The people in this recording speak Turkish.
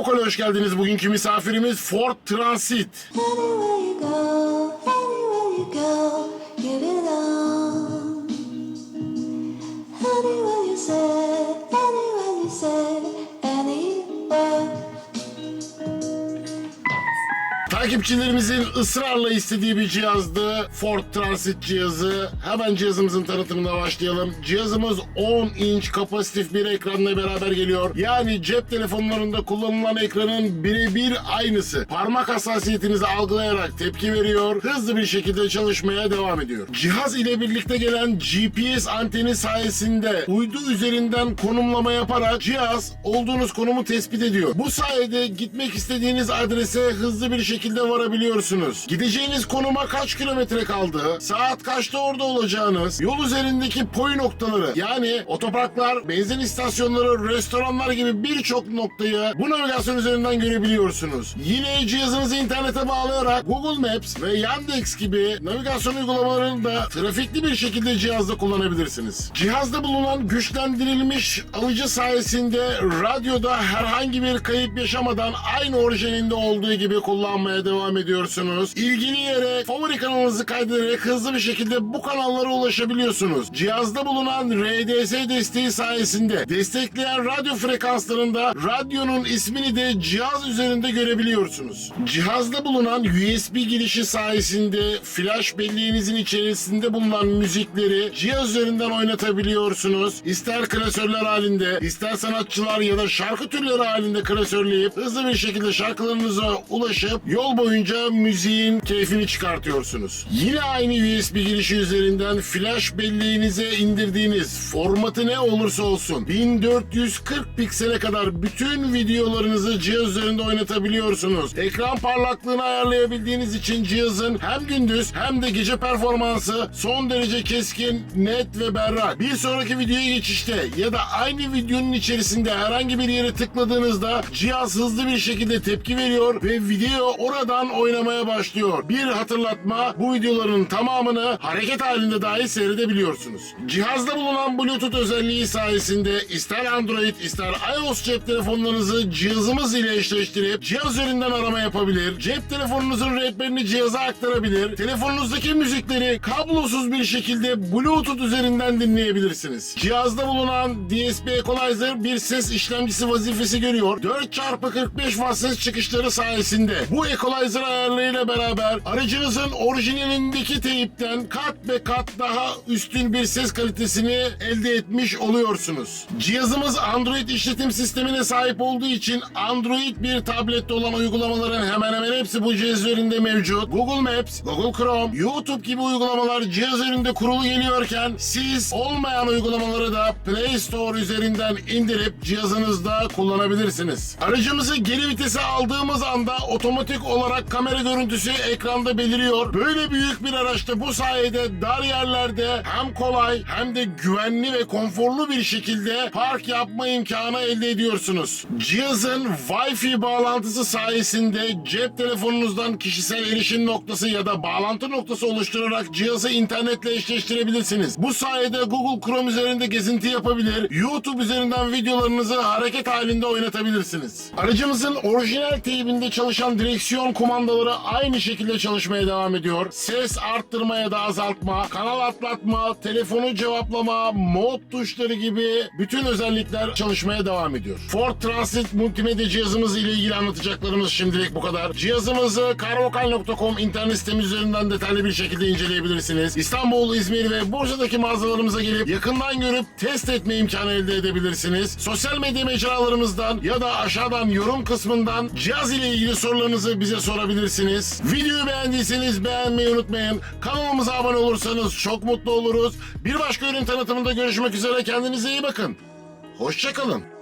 Vokale hoş geldiniz. Bugünkü misafirimiz Ford Transit. Takipçilerimizin ısrarla istediği bir cihazdı. Ford Transit cihazı. Hemen cihazımızın tanıtımına başlayalım. Cihazımız 10 inç kapasitif bir ekranla beraber geliyor. Yani cep telefonlarında kullanılan ekranın birebir aynısı. Parmak hassasiyetinizi algılayarak tepki veriyor. Hızlı bir şekilde çalışmaya devam ediyor. Cihaz ile birlikte gelen GPS anteni sayesinde uydu üzerinden konumlama yaparak cihaz olduğunuz konumu tespit ediyor. Bu sayede gitmek istediğiniz adrese hızlı bir şekilde varabiliyorsunuz. Gideceğiniz konuma kaç kilometre kaldı, saat kaçta orada olacağınız, yol üzerindeki poy noktaları yani otoparklar, benzin istasyonları, restoranlar gibi birçok noktayı bu navigasyon üzerinden görebiliyorsunuz. Yine cihazınızı internete bağlayarak Google Maps ve Yandex gibi navigasyon uygulamalarını da trafikli bir şekilde cihazda kullanabilirsiniz. Cihazda bulunan güçlendirilmiş alıcı sayesinde radyoda herhangi bir kayıp yaşamadan aynı orijinalinde olduğu gibi kullanmaya devam ediyorsunuz. İlgili yere favori kanalınızı kaydederek hızlı bir şekilde bu kanallara ulaşabiliyorsunuz. Cihazda bulunan RDS desteği sayesinde destekleyen radyo frekanslarında radyonun ismini de cihaz üzerinde görebiliyorsunuz. Cihazda bulunan USB girişi sayesinde flash belleğinizin içerisinde bulunan müzikleri cihaz üzerinden oynatabiliyorsunuz. İster klasörler halinde, ister sanatçılar ya da şarkı türleri halinde klasörleyip hızlı bir şekilde şarkılarınıza ulaşıp yol boyunca müziğin keyfini çıkartıyorsunuz. Yine aynı USB girişi üzerinden flash belleğinize indirdiğiniz formatı ne olursa olsun 1440 piksele kadar bütün videolarınızı cihaz üzerinde oynatabiliyorsunuz. Ekran parlaklığını ayarlayabildiğiniz için cihazın hem gündüz hem de gece performansı son derece keskin, net ve berrak. Bir sonraki videoya geçişte ya da aynı videonun içerisinde herhangi bir yere tıkladığınızda cihaz hızlı bir şekilde tepki veriyor ve video oradan oynamaya başlıyor. Bir hatırlatma bu videoların tamamını hareket halinde dahi seyredebiliyorsunuz. Cihazda bulunan Bluetooth özelliği sayesinde ister Android ister iOS cep telefonlarınızı cihazımız ile eşleştirip cihaz üzerinden arama yapabilir. Cep telefonunuzun rehberini cihaza aktarabilir. Telefonunuzdaki müzikleri kablosuz bir şekilde Bluetooth üzerinden dinleyebilirsiniz. Cihazda bulunan DSP Equalizer bir ses işlemcisi vazifesi görüyor. 4x45 watt ses çıkışları sayesinde bu equalizer ayarlarıyla beraber aracınızın orijinalindeki teyipten kat ve kat daha üstün bir ses kalitesini elde etmiş oluyorsunuz. Cihazımız Android işletim sistemine sahip olduğu için Android bir tablette olan uygulamaların hemen hemen hepsi bu cihaz üzerinde mevcut. Google Maps, Google Chrome, YouTube gibi uygulamalar cihaz üzerinde kurulu geliyorken siz olmayan uygulamaları da Play Store üzerinden indirip cihazınızda kullanabilirsiniz. Aracımızı geri vitese aldığımız anda otomatik olarak kamera görüntüsü ekranda beliriyor. Böyle büyük bir araçta bu sayede dar yerlerde hem kolay hem de güvenli ve konforlu bir şekilde park yapma imkanı elde ediyorsunuz. Cihazın Wi-Fi bağlantısı sayesinde cep telefonunuzdan kişisel erişim noktası ya da bağlantı noktası oluşturarak cihazı internetle eşleştirebilirsiniz. Bu sayede Google Chrome üzerinde gezinti yapabilir, YouTube üzerinden videolarınızı hareket halinde oynatabilirsiniz. Aracımızın orijinal teybinde çalışan direksiyon kumandaları aynı şekilde çalışmaya devam ediyor. Ses arttırma ya da azaltma, kanal atlatma, telefonu cevaplama, mod tuşları gibi bütün özellikler çalışmaya devam ediyor. Ford Transit multimedya cihazımız ile ilgili anlatacaklarımız şimdilik bu kadar. Cihazımızı karvokal.com internet sitemiz üzerinden detaylı bir şekilde inceleyebilirsiniz. İstanbul, İzmir ve Bursa'daki mağazalarımıza gelip yakından görüp test etme imkanı elde edebilirsiniz. Sosyal medya mecralarımızdan ya da aşağıdan yorum kısmından cihaz ile ilgili sorularınızı bize sorabilirsiniz. Videoyu beğendiyseniz beğenmeyi unutmayın. Kanalımıza abone olursanız çok mutlu oluruz. Bir başka ürün tanıtımında görüşmek üzere. Kendinize iyi bakın. Hoşçakalın.